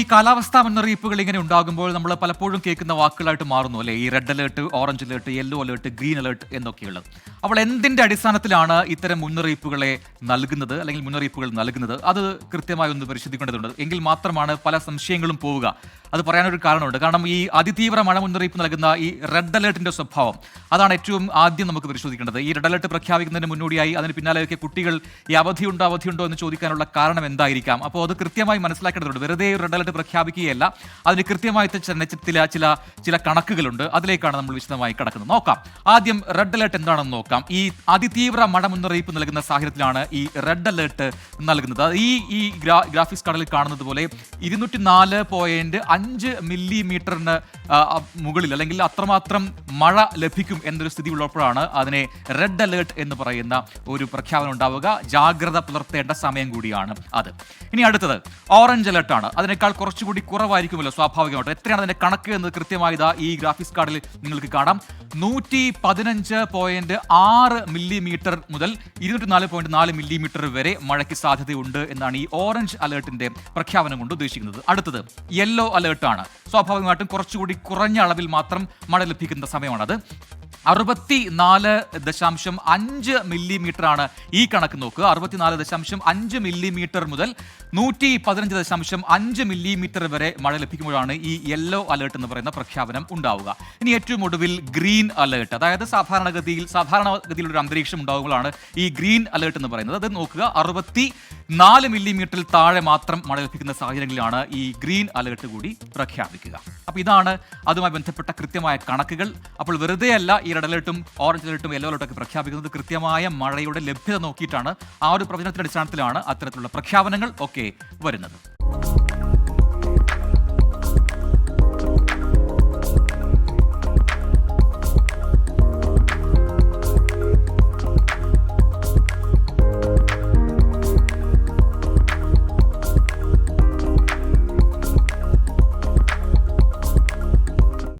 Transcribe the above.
ഈ കാലാവസ്ഥാ മുന്നറിയിപ്പുകൾ ഇങ്ങനെ ഉണ്ടാകുമ്പോൾ നമ്മൾ പലപ്പോഴും കേൾക്കുന്ന വാക്കുകളായിട്ട് മാറുന്നു അല്ലേ? ഈ red alert orange alert yellow alert green alert എന്നൊക്കെയുള്ളത്. അപ്പോൾ എന്തിന്റെ അടിസ്ഥാനത്തിലാണ് ഇത്തരം മുന്നറിയിപ്പുകളെ നൽകുന്നത്? അല്ലെങ്കിൽ മുന്നറിയിപ്പുകൾ നൽകുന്നത്? അത് കൃത്യമായി ഒന്ന് പരിശോധിക്കേണ്ടതുണ്ട്. എങ്കിൽ മാത്രമാണ് പല സംശയങ്ങളും പോവുക. അത് പറയാനൊരു കാരണമുണ്ട്. കാരണം ഈ അതിതീവ്ര മഴ മുന്നറിയിപ്പ് നൽകുന്ന ഈ റെഡ് അലേർട്ടിന്റെ സ്വഭാവം അതാണ് ഏറ്റവും ആദ്യം നമുക്ക് പരിശോധിക്കേണ്ടത്. ഈ റെഡ് അലേർട്ട് പ്രഖ്യാപിക്കുന്നതിന് മുന്നോടിയായി അതിന് പിന്നാലെയൊക്കെ കുട്ടികൾ ഈ അവധിയുണ്ടോ അവധിയുണ്ടോ എന്ന് ചോദിക്കാനുള്ള കാരണം എന്തായിരിക്കാം? അപ്പോൾ അത് കൃത്യമായി മനസ്സിലാക്കേണ്ടതുണ്ട്. വെറുതെ റെഡ് അലേർട്ട് പ്രഖ്യാപിക്കുകയല്ല. അതിന് കൃത്യമായി ചില ചില ചില കണക്കുകളുണ്ട്. അതിലേക്കാണ് നമ്മൾ വിശദമായി കടക്കുന്നത്. നോക്കാം. ആദ്യം റെഡ് അലേർട്ട് എന്താണെന്ന് നോക്കാം. ഈ അതിതീവ്ര മഴ മുന്നറിയിപ്പ് നൽകുന്ന സാഹചര്യത്തിലാണ് ഈ റെഡ് അലേർട്ട് നൽകുന്നത്. ഈ ഈ ഗ്രാ ഗ്രാഫിക്സ് കടലിൽ കാണുന്നത് പോലെ ഇരുന്നൂറ്റി നാല് പോയിന്റ് അഞ്ച് മില്ലിമീറ്ററിന് മുകളിൽ അല്ലെങ്കിൽ അത്രമാത്രം മഴ ലഭിക്കും എന്നൊരു സ്ഥിതി ഉള്ളപ്പോഴാണ് അതിനെ റെഡ് അലേർട്ട് എന്ന് പറയുന്ന ഒരു പ്രഖ്യാപനം ഉണ്ടാവുക. ജാഗ്രത പുലർത്തേണ്ട സമയം കൂടിയാണ് അത്. ഇനി അടുത്തത് ഓറഞ്ച് അലേർട്ട് ആണ് അതിനേക്കാൾ കുറച്ചുകൂടി കുറവായിരിക്കുമല്ലോ സ്വാഭാവികമായിട്ട്. എത്രയാണ് അതിന്റെ കണക്ക് എന്ന് കൃത്യമായി ഈ ഗ്രാഫിക്സ് കാർഡിൽ നിങ്ങൾക്ക് കാണാം. നൂറ്റി പതിനഞ്ച് പോയിന്റ് ആറ് മില്ലിമീറ്റർ മുതൽ ഇരുന്നൂറ്റി നാല് പോയിന്റ് നാല് മില്ലിമീറ്റർ വരെ മഴയ്ക്ക് സാധ്യതയുണ്ട് എന്നാണ് ഈ ഓറഞ്ച് അലേർട്ടിന്റെ പ്രഖ്യാപനം കൊണ്ട് ഉദ്ദേശിക്കുന്നത്. അടുത്തത് യെല്ലോ അലേർട്ടാണ് സ്വാഭാവികമായിട്ടും കുറച്ചുകൂടി കുറഞ്ഞ അളവിൽ മാത്രം മഴ ലഭിക്കുന്ന സമയമാണത്. അറുപത്തി നാല് ദശാംശം അഞ്ച് മില്ലിമീറ്റർ ആണ് ഈ കണക്ക് നോക്കുക. അറുപത്തിനാല് ദശാംശം അഞ്ച് മില്ലിമീറ്റർ മുതൽ നൂറ്റി പതിനഞ്ച് ദശാംശം അഞ്ച് മില്ലിമീറ്റർ വരെ മഴ ലഭിക്കുമ്പോഴാണ് ഈ യെല്ലോ അലേർട്ട് എന്ന് പറയുന്ന പ്രഖ്യാപനം ഉണ്ടാവുക. ഇനി ഏറ്റവും ഒടുവിൽ ഗ്രീൻ അലേർട്ട്. അതായത് സാധാരണഗതിയിൽ സാധാരണഗതിയിലുള്ള ഒരു അന്തരീക്ഷം ഉണ്ടാകുമ്പോഴാണ് ഈ ഗ്രീൻ അലേർട്ട് എന്ന് പറയുന്നത്. അത് നോക്കുക. അറുപത്തി നാല് മില്ലിമീറ്ററിൽ താഴെ മാത്രം മഴ ലഭിക്കുന്ന സാഹചര്യങ്ങളിലാണ് ഈ ഗ്രീൻ അലേർട്ട് കൂടി പ്രഖ്യാപിക്കുക. അപ്പോൾ ഇതാണ് അതുമായി ബന്ധപ്പെട്ട കൃത്യമായ കണക്കുകൾ. അപ്പോൾ വെറുതെ അല്ല ഈ റെഡ് അലേർട്ടും ഓറഞ്ച് അലേർട്ടും യെല്ലോ അലേർട്ടും ഒക്കെ പ്രഖ്യാപിക്കുന്നത്. കൃത്യമായ മഴയുടെ ലഭ്യത നോക്കിയിട്ടാണ് ആ ഒരു പ്രവചനത്തിന്റെ അടിസ്ഥാനത്തിലാണ് അത്തരത്തിലുള്ള പ്രഖ്യാപനങ്ങൾ ഒക്കെ വരുന്നത്.